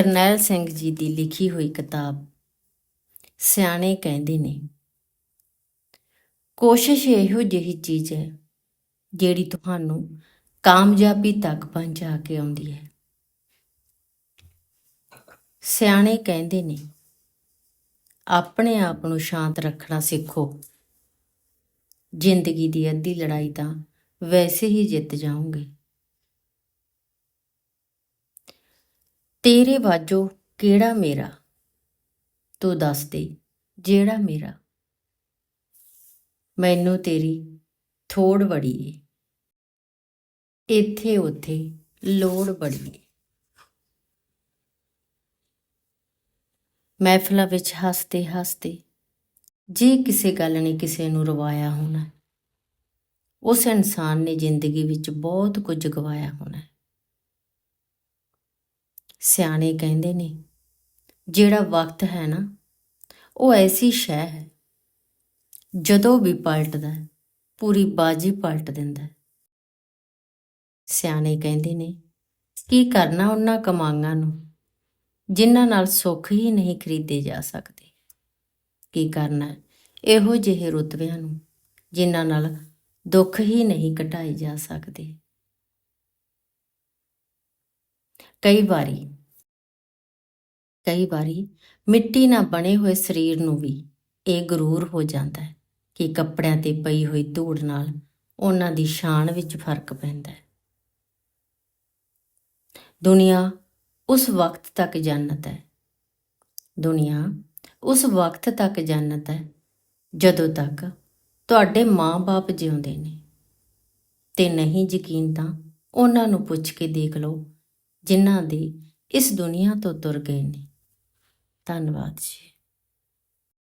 ਕਰਨੈਲ ਸਿੰਘ ਜੀ ਦੀ ਲਿਖੀ ਹੋਈ ਕਿਤਾਬ ਸਿਆਣੇ ਕਹਿੰਦੇ ਨੇ, ਕੋਸ਼ਿਸ਼ ਇਹੋ ਜਿਹੀ ਚੀਜ਼ ਹੈ ਜਿਹੜੀ ਤੁਹਾਨੂੰ ਕਾਮਯਾਬੀ ਤੱਕ ਪਹੁੰਚਾ ਕੇ ਆਉਂਦੀ ਹੈ। ਸਿਆਣੇ ਕਹਿੰਦੇ ਨੇ, ਆਪਣੇ ਆਪ ਨੂੰ ਸ਼ਾਂਤ ਰੱਖਣਾ ਸਿੱਖੋ। ਜ਼ਿੰਦਗੀ ਦੀ ਅੱਧੀ ਲੜਾਈ ਤਾਂ ਵੈਸੇ ਹੀ ਜਿੱਤ ਜਾਓਗੇ। ਤੇਰੇ ਵਾਜੋ ਕਿਹੜਾ ਮੇਰਾ? ਤੂੰ ਦੱਸ ਦੇ, ਜਿਹੜਾ ਮੇਰਾ? ਮੈਨੂੰ ਤੇਰੀ ਥੋੜ ਬੜੀ ਏ। ਇੱਥੇ ਉੱਥੇ ਲੋੜ ਬੜੀ ਏ। ਮਹਿਫਲਾਂ ਵਿੱਚ ਹੱਸਦੇ ਹੱਸਦੇ ਜੇ ਕਿਸੇ ਗੱਲ ਨੇ ਕਿਸੇ ਨੂੰ ਰਵਾਇਆ ਹੋਣਾ, ਉਸ ਇਨਸਾਨ ਨੇ ਜ਼ਿੰਦਗੀ ਵਿੱਚ ਬਹੁਤ ਕੁਝ ਗਵਾਇਆ ਹੋਣਾ। ਸਿਆਣੇ ਕਹਿੰਦੇ ਨੇ ਜਿਹੜਾ ਵਕਤ ਹੈ ਨਾ ਉਹ ਐਸੀ ਸ਼ੈ ਹੈ ਜਦੋਂ ਵੀ ਪਲਟਦਾ ਹੈ, ਪੂਰੀ ਬਾਜੀ ਪਲਟ ਦਿੰਦਾ ਹੈ। ਸਿਆਣੇ ਕਹਿੰਦੇ ਨੇ ਕੀ ਕਰਨਾ ਉਹਨਾਂ ਕਮਾਂਗਾਂ ਨੂੰ ਜਿਨ੍ਹਾਂ ਨਾਲ ਸੁੱਖ ਹੀ ਨਹੀਂ ਖਰੀਦੇ ਜਾ ਸਕਦੇ ਕੀ ਕਰਨਾ ਇਹੋ ਜਿਹੇ ਰੁਤਬਿਆਂ ਨੂੰ ਜਿਨ੍ਹਾਂ ਨਾਲ ਦੁੱਖ ਹੀ ਨਹੀਂ ਘਟਾਏ ਜਾ ਸਕਦੇ ਕਈ ਵਾਰੀ ਕਈ ਵਾਰੀ ਮਿੱਟੀ ਨਾਲ ਬਣੇ ਹੋਏ ਸਰੀਰ ਨੂੰ ਵੀ ਇਹ ਗਰੂਰ ਹੋ ਜਾਂਦਾ ਹੈ ਕਿ ਕੱਪੜਿਆਂ ਤੇ ਪਈ ਹੋਈ ਧੂੜ ਨਾਲ ਉਹਨਾਂ ਦੀ ਸ਼ਾਨ ਵਿੱਚ ਫ਼ਰਕ ਪੈਂਦਾ ਹੈ। ਦੁਨੀਆ ਉਸ ਵਕਤ ਤੱਕ ਜੰਨਤ ਹੈ। ਦੁਨੀਆ ਉਸ ਵਕਤ ਤੱਕ ਜੰਨਤ ਹੈ ਜਦੋਂ ਤੱਕ ਤੁਹਾਡੇ ਮਾਂ-ਬਾਪ ਜਿਉਂਦੇ ਨੇ। ਤੇ ਨਹੀਂ ਯਕੀਨ ਤਾਂ ਉਹਨਾਂ ਨੂੰ ਪੁੱਛ ਕੇ ਦੇਖ ਲਓ ਜਿਨ੍ਹਾਂ ਦੇ ਇਸ ਦੁਨੀਆ ਤੋਂ ਤੁਰ ਗਏ ਨੇ। ਧੰਨਵਾਦ ਜੀ।